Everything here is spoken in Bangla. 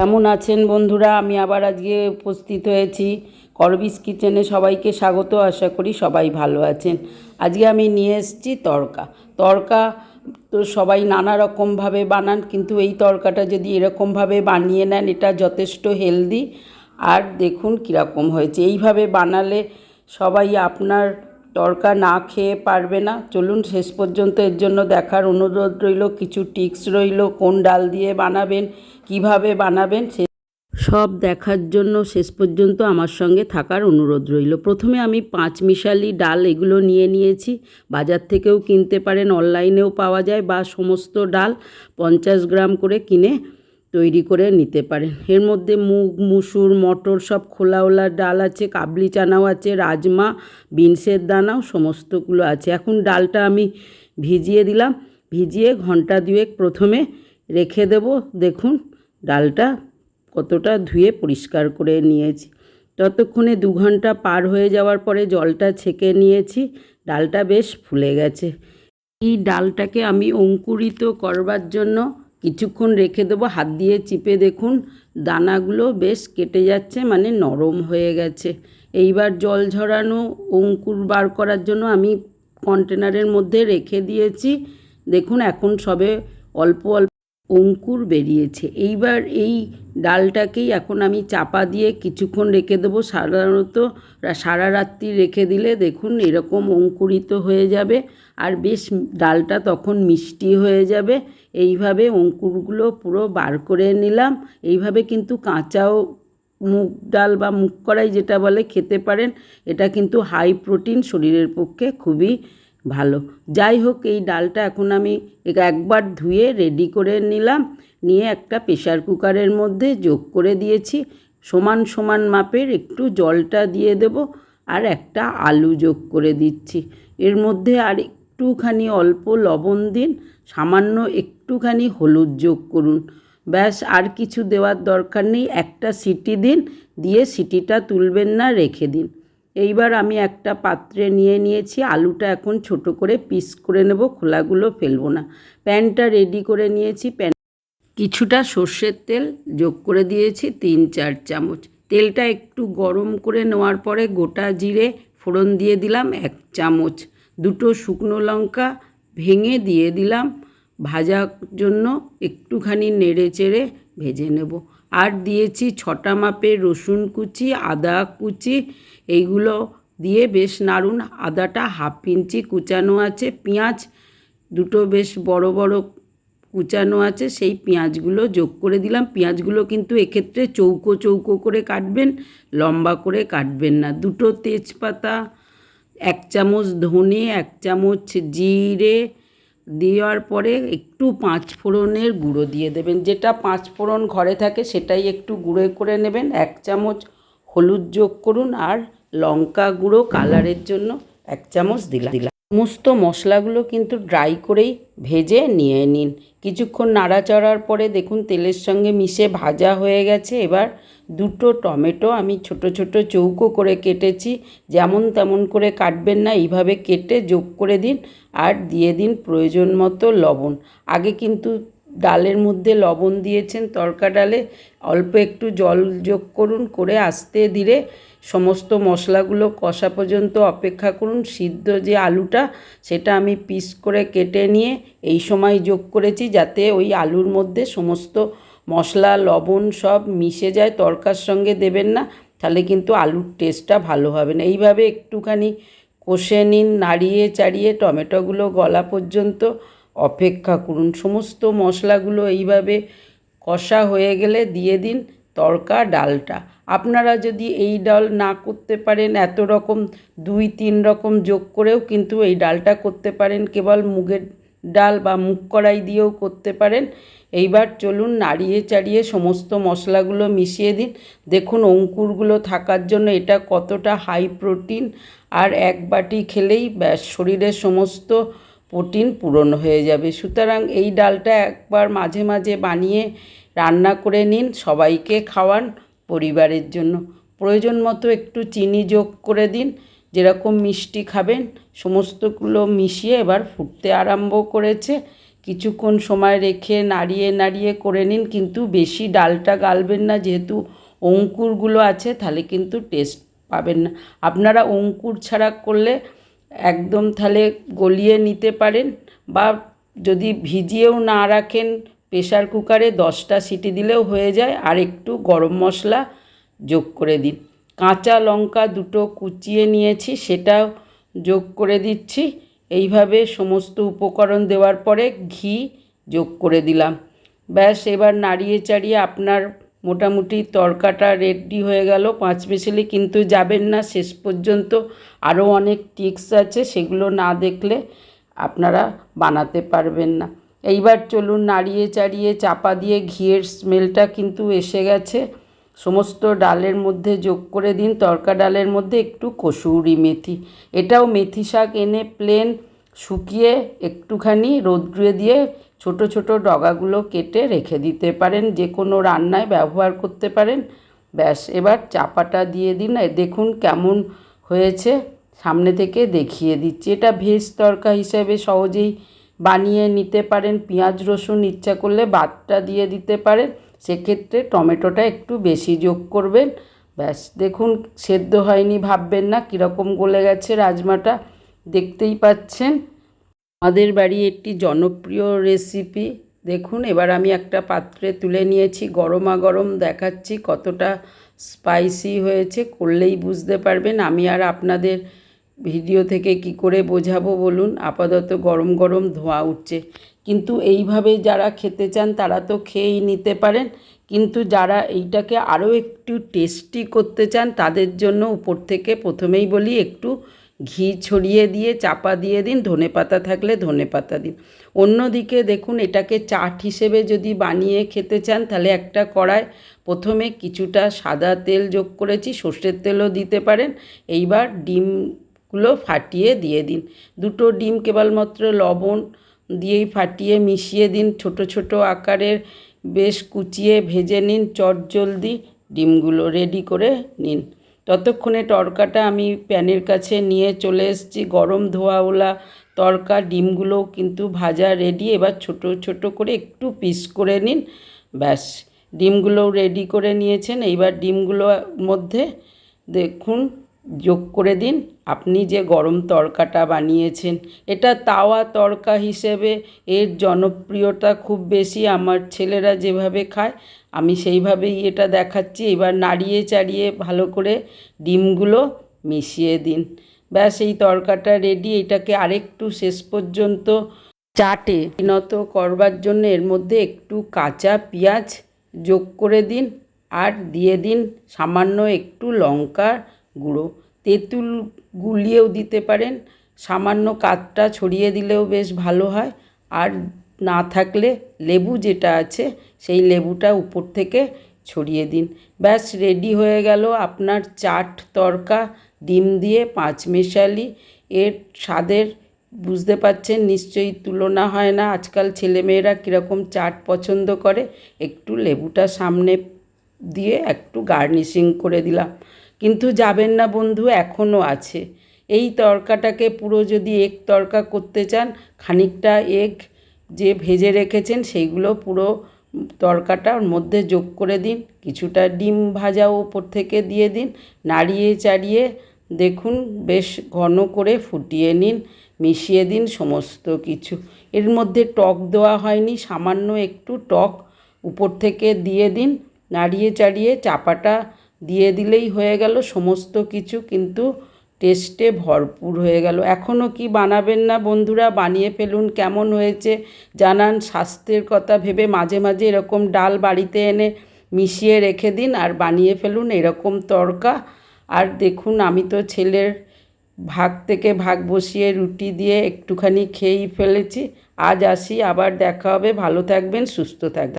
কেমন আছেন বন্ধুরা? আমি আবার আজকে উপস্থিত হয়েছি করবিস কিচেনে সবাইকে স্বাগত। আশা করি সবাই ভালো আছেন। আজকে আমি নিয়ে এসেছি তরকা। তরকা তো সবাই নানা রকমভাবে বানান, কিন্তু এই তরকাটা যদি এরকমভাবে বানিয়ে নেন, এটা যথেষ্ট হেলদি। আর দেখুন কীরকম হয়েছে। এইভাবে বানালে সবাই আপনার তড়কা না খেয়ে পারবে না। চলুন শেষ পর্যন্ত এর জন্য দেখার অনুরোধ রইল, কিছু টিক্স রইল, কোন ডাল দিয়ে বানাবেন, কীভাবে বানাবেন, সে সব দেখার জন্য শেষ পর্যন্ত আমার সঙ্গে থাকার অনুরোধ রইল। প্রথমে আমি পাঁচ মিশালি ডাল এগুলো নিয়ে নিয়েছি। বাজার থেকেও কিনতে পারেন, অনলাইনেও পাওয়া যায় বা সমস্ত ডাল পঞ্চাশ গ্রাম করে কিনে তৈরি করে নিতে পারেন। এর মধ্যে মুগ, মুসুর, মটর সব খোলাওলা ডাল আছে, কাবলি চানাও আছে, রাজমা, বিনসের দানাও সমস্তগুলো আছে। এখন ডালটা আমি ভিজিয়ে দিলাম। ভিজিয়ে ঘণ্টা দুয়েক প্রথমে রেখে দেব। দেখুন, ডালটা কতটা ধুয়ে পরিষ্কার করে নিয়েছি। ততক্ষণে দু ঘণ্টা পার হয়ে যাওয়ার পরে জলটা ছেঁকে নিয়েছি। ডালটা বেশ ফুলে গেছে। এই ডালটাকে আমি অঙ্কুরিত করবার জন্য কিছুক্ষণ রেখে দেবো, হাত দিয়ে চিপে দেখুন, দানাগুলো বেশ কেটে যাচ্ছে মানে নরম হয়ে গেছে। এইবার জল ঝরানো অঙ্কুর বার করার জন্য আমি কন্টেনারের মধ্যে রেখে দিয়েছি। দেখুন, এখন সবে অল্প অল্প অঙ্কুর বেরিয়েছে। এইবার এই ডালটাকেই এখন আমি চাপা দিয়ে কিছুক্ষণ রেখে দেবো, সাধারণত সারা রাত্রি রেখে দিলে দেখুন এরকম অঙ্কুরিত হয়ে যাবে, আর বেশ ডালটা তখন মিষ্টি হয়ে যাবে। এইভাবে অঙ্কুরগুলো পুরো বার করে নিলাম। এইভাবে কিন্তু কাঁচাও মুগ ডাল বা মুগ কড়াই যেটা বলে খেতে পারেন, এটা কিন্তু হাই প্রোটিন শরীরের পক্ষে খুবই ভালো। যাই হোক, এই ডালটা এখন আমি একবার ধুয়ে রেডি করে নিলাম। নিয়ে একটা প্রেশার কুকারের মধ্যে যোগ করে দিয়েছি। সমান সমান মাপের একটু জলটা দিয়ে দেব আর একটা আলু যোগ করে দিচ্ছি। এর মধ্যে আর একটুখানি অল্প লবণ দিন, সামান্য একটুখানি হলুদ যোগ করুন। ব্যাস, আর কিছু দেওয়ার দরকার নেই, একটা সিটি দিন, দিয়ে সিটিটা তুলবেন না, রেখে দিন। এইবার আমি একটা পাত্রে নিয়ে নিয়েছি, আলুটা এখন ছোট করে পিস করে নেব, খোলাগুলো ফেলব না। প্যানটা রেডি করে নিয়েছি, প্যান কিছুটা সর্ষের তেল যোগ করে দিয়েছি, তিন চার চামচ। তেলটা একটু গরম করে নেওয়ার পরে গোটা জিরে ফোড়ন দিয়ে দিলাম এক চামচ। দুটো শুকনো লঙ্কা ভেঙে দিয়ে দিলাম। ভাজার জন্য একটুখানি নেড়ে চেড়ে ভেজে নেব। আর দিয়েছি ছটা মাপের রসুন কুচি, আদা কুচি, এইগুলো দিয়ে বেশ নাড়ুন। আদাটা হাফ ইঞ্চি কুচানো আছে, পেঁয়াজ দুটো বেশ বড় বড় কুচানো আছে, সেই পেঁয়াজগুলো যোগ করে দিলাম। পেঁয়াজগুলো কিন্তু এক্ষেত্রে চৌকো চৌকো করে কাটবেন, লম্বা করে কাটবেন না। দুটো তেজপাতা এক চামচ ধনে, এক চামচ জিরে দেওয়ার পরে একটু পাঁচ ফোড়নের গুঁড়ো দিয়ে দেবেন। যেটা পাঁচ ফোড়ন ঘরে থাকে সেটাই একটু গুঁড়ো করে নেবেন। এক চামচ হলুদ যোগ করুন আর লঙ্কা গুঁড়ো কালারের জন্য এক চামচ দিলাম দিলাম। সমস্ত মশলাগুলো কিন্তু ড্রাই করেই ভেজে নিয়ে নিন। কিছুক্ষণ নাড়াচাড়ার পরে দেখুন তেলের সঙ্গে মিশে ভাজা হয়ে গেছে। এবার দুটো টমেটো আমি ছোট ছোট চৌকো করে কেটেছি। যেমন তেমন করে কাটবেন না, এইভাবে কেটে যোগ করে দিন আর দিয়ে দিন প্রয়োজন মতো লবণ। আগে কিন্তু ডালের মধ্যে লবণ দিয়েছেন তরকা ডালে। অল্প একটু জল যোগ করুন, করে আস্তে ধীরে সমস্ত মশলাগুলো কষা পর্যন্ত অপেক্ষা করুন। সিদ্ধ যে আলুটা, সেটা আমি পিস করে কেটে নিয়ে এই সময় যোগ করেছি যাতে ওই আলুর মধ্যে সমস্ত মশলা, লবণ সব মিশে যায়। তরকার সঙ্গে দেবেন না, তাহলে কিন্তু আলুর টেস্টটা ভালো হবে না। এইভাবে একটুখানি কষে নিন, নাড়িয়ে চাড়িয়ে টমেটোগুলো গলা পর্যন্ত অপেক্ষা করুন। সমস্ত মশলাগুলো এইভাবে কষা হয়ে গেলে দিয়ে দিন। তড়কা ডালটা। আপনারা যদি এই ডাল না করতে পারেন, এত রকম দুই, তিন রকম যোগ করেও কিন্তু এই ডালটা করতে পারেন। কেবল মুগের ডাল বা মুগ কড়াই দিয়েও করতে পারেন। এইবার চলুন নাড়িয়ে চাড়িয়ে সমস্ত মশলাগুলো মিশিয়ে দিন। দেখুন অঙ্কুরগুলো থাকার জন্য এটা কতটা হাই প্রোটিন আর এক বাটি খেলেই ব্যাস, শরীরের সমস্ত প্রোটিন পূরণ হয়ে যাবে। সুতরাং এই ডালটা একবার মাঝে মাঝে বানিয়ে রান্না করে নিন, সবাইকে খাওয়ান, পরিবারের জন্য। প্রয়োজন মতো একটু চিনি যোগ করে দিন, যেরকম মিষ্টি খাবেন, সমস্তগুলো মিশিয়ে এবার ফুটতে আরম্ভ করেছে। কিছুক্ষণ সময় রেখে নাড়িয়ে নাড়িয়ে করে নিন, কিন্তু বেশি ডালটা গালবেন না, যেহেতু অঙ্কুরগুলো আছে, তাহলে কিন্তু টেস্ট পাবেন না। আপনারা অঙ্কুর ছাড়া করলে একদম তাহলে গলিয়ে নিতে পারেন, বা যদি ভিজিয়েও না রাখেন প্রেশার কুকারে দশটা সিটি দিলেও হয়ে যায়। আর একটু গরম মশলা যোগ করে দিন। কাঁচা লঙ্কা দুটো কুচিয়ে নিয়েছি, সেটাও যোগ করে দিচ্ছি। এইভাবে সমস্ত উপকরণ দেওয়ার পরে ঘি যোগ করে দিলাম। ব্যাস, এবার নাড়িয়ে চাড়িয়ে আপনার মোটামুটি তরকাটা রেডি হয়ে গেল। পাঁচ মিশালি কিন্তু যাবেন না, শেষ পর্যন্ত আরও অনেক টিক্স আছে, সেগুলো না দেখলে আপনারা বানাতে পারবেন না। এইবার চলুন নাড়িয়ে চাড়িয়ে চাপা দিয়ে ঘিয়ের স্মেলটা কিন্তু এসে গেছে। সমস্ত ডালের মধ্যে যোগ করে দিন, তরকা ডালের মধ্যে একটু কসুরি মেথি। এটাও মেথি শাক এনে প্লেন শুকিয়ে একটুখানি রোদ্রে দিয়ে ছোট ছোট ডগাগুলো কেটে রেখে দিতে পারেন, যে কোনো রান্নায় ব্যবহার করতে পারেন। ব্যাস, এবার চাপাটা দিয়ে দিন। দেখুন কেমন হয়েছে। সামনে থেকে দেখিয়ে দিচ্ছি। এটা ভেজ তরকা হিসেবে সহজেই বানিয়ে নিতে পারেন, পেঁয়াজ, রসুন ইচ্ছা করলে বাদটা দিয়ে দিতে পারেন। সেক্ষেত্রে টমেটোটা একটু বেশি যোগ করবেন। ব্যাস, দেখুন, সেদ্ধ হয়নি, ভাববেন না, কীরকম গলে গেছে রাজমাটা। দেখতেই পাচ্ছেন, আমাদের বাড়ি একটি জনপ্রিয় রেসিপি। দেখুন, এবার আমি একটা পাত্রে তুলে নিয়েছি, গরমা গরম দেখাচ্ছি কতটা স্পাইসি হয়েছে, করলেই বুঝতে পারবেন। আমি আর আপনাদের ভিডিও থেকে কি করে বোঝাবো বলুন? আপাতত গরম গরম ধোঁয়া উঠছে। কিন্তু এইভাবে যারা খেতে চান তারা তো খেয়েই নিতে পারেন। কিন্তু যারা এইটাকে আরও একটু টেস্টি করতে চান তাদের জন্য উপর থেকে প্রথমেই বলি, একটু ঘি ছড়িয়ে দিয়ে, চাপা দিয়ে দিন, ধনে পাতা থাকলে ধনে পাতা দিন। অন্যদিকে দেখুন, এটাকে চাট হিসেবে যদি বানিয়ে খেতে চান তাহলে একটা কড়ায় প্রথমে কিছুটা সাদা তেল যোগ করেছি, সর্ষের তেলও দিতে পারেন। এইবার ডিমগুলো ফাটিয়ে দিয়ে দিন। দুটো ডিম কেবলমাত্র লবণ দিয়েই ফাটিয়ে মিশিয়ে দিন। ছোট ছোট আকারের বেশ কুচিয়ে ভেজে নিন চট জলদি ডিমগুলো রেডি করে নিন। ততক্ষণে তরকাটা আমি প্যানের কাছে নিয়ে চলে এসেছি। গরম ধোয়াওলা তরকা ডিমগুলোও কিন্তু ভাজা রেডি এবার ছোট ছোট করে একটু পিস করে নিন। ব্যাস, ডিমগুলোও রেডি করে নিয়েছেন। এইবার ডিমগুলোর মধ্যে দেখুন যোগ করে দিন। আপনি যে গরম তরকাটা বানিয়েছেন, এটা তাওয়া তরকা হিসেবে এর জনপ্রিয়তা খুব বেশি। আমার ছেলেরা যেভাবে খায়, আমি সেইভাবেই এটা দেখাচ্ছি। এবার নাড়িয়ে চাড়িয়ে ভালো করে ডিমগুলো মিশিয়ে দিন। ব্যাস, এই তরকাটা রেডি এটাকে আরেকটু শেষ পর্যন্ত চাটে। পরিণত করবার জন্য এর মধ্যে একটু কাঁচা পেঁয়াজ যোগ করে দিন আর দিয়ে দিন সামান্য একটু লঙ্কার গুঁড়ো। তেঁতুল গুলিয়েও দিতে পারেন, সামান্য কাঠটা ছড়িয়ে দিলেও বেশ ভালো হয়। আর না থাকলে লেবু যেটা আছে, সেই লেবুটা উপর থেকে ছড়িয়ে দিন। ব্যাস, রেডি হয়ে গেল আপনার চাট তরকা, ডিম দিয়ে পাঁচ মেশালি। এর স্বাদের বুঝতে পারছেন নিশ্চয়ই তুলনা হয় না। আজকাল ছেলেমেয়েরা কীরকম চাট পছন্দ করে, একটু লেবুটা সামনে দিয়ে একটু গার্নিশিং করে দিলাম। কিন্তু যাবেন না বন্ধু এখনও আছে। এই তরকাটাকে পুরো যদি এগ তরকা করতে চান, খানিকটা এগ যে ভেজে রেখেছেন, সেইগুলো পুরো তরকাটার মধ্যে যোগ করে দিন। কিছুটা ডিম ভাজাও ওপর থেকে দিয়ে দিন। নাড়িয়ে চাড়িয়ে দেখুন, বেশ ঘন করে ফুটিয়ে নিন, মিশিয়ে দিন সমস্ত কিছু। এর মধ্যে টক দেওয়া হয়নি, সামান্য একটু টক উপর থেকে দিয়ে দিন। নাড়িয়ে চাড়িয়ে চাপাটা দিয়ে দিলেই হয়ে গেল সমস্ত কিছু, কিন্তু টেস্টে ভরপুর হয়ে গেল। এখনও কি বানাবেন না বন্ধুরা? বানিয়ে ফেলুন, কেমন হয়েছে? জানান, স্বাস্থ্যের কথা ভেবে মাঝে মাঝে এরকম ডাল বাড়িতে এনে মিশিয়ে রেখে দিন আর বানিয়ে ফেলুন এরকম তরকা। আর দেখুন, আমি তো ছেলের ভাগ থেকে ভাগ বসিয়ে রুটি দিয়ে একটুখানি খেয়েই ফেলেছি। আজ আসি, আবার দেখা হবে। ভালো থাকবেন, সুস্থ থাকবেন।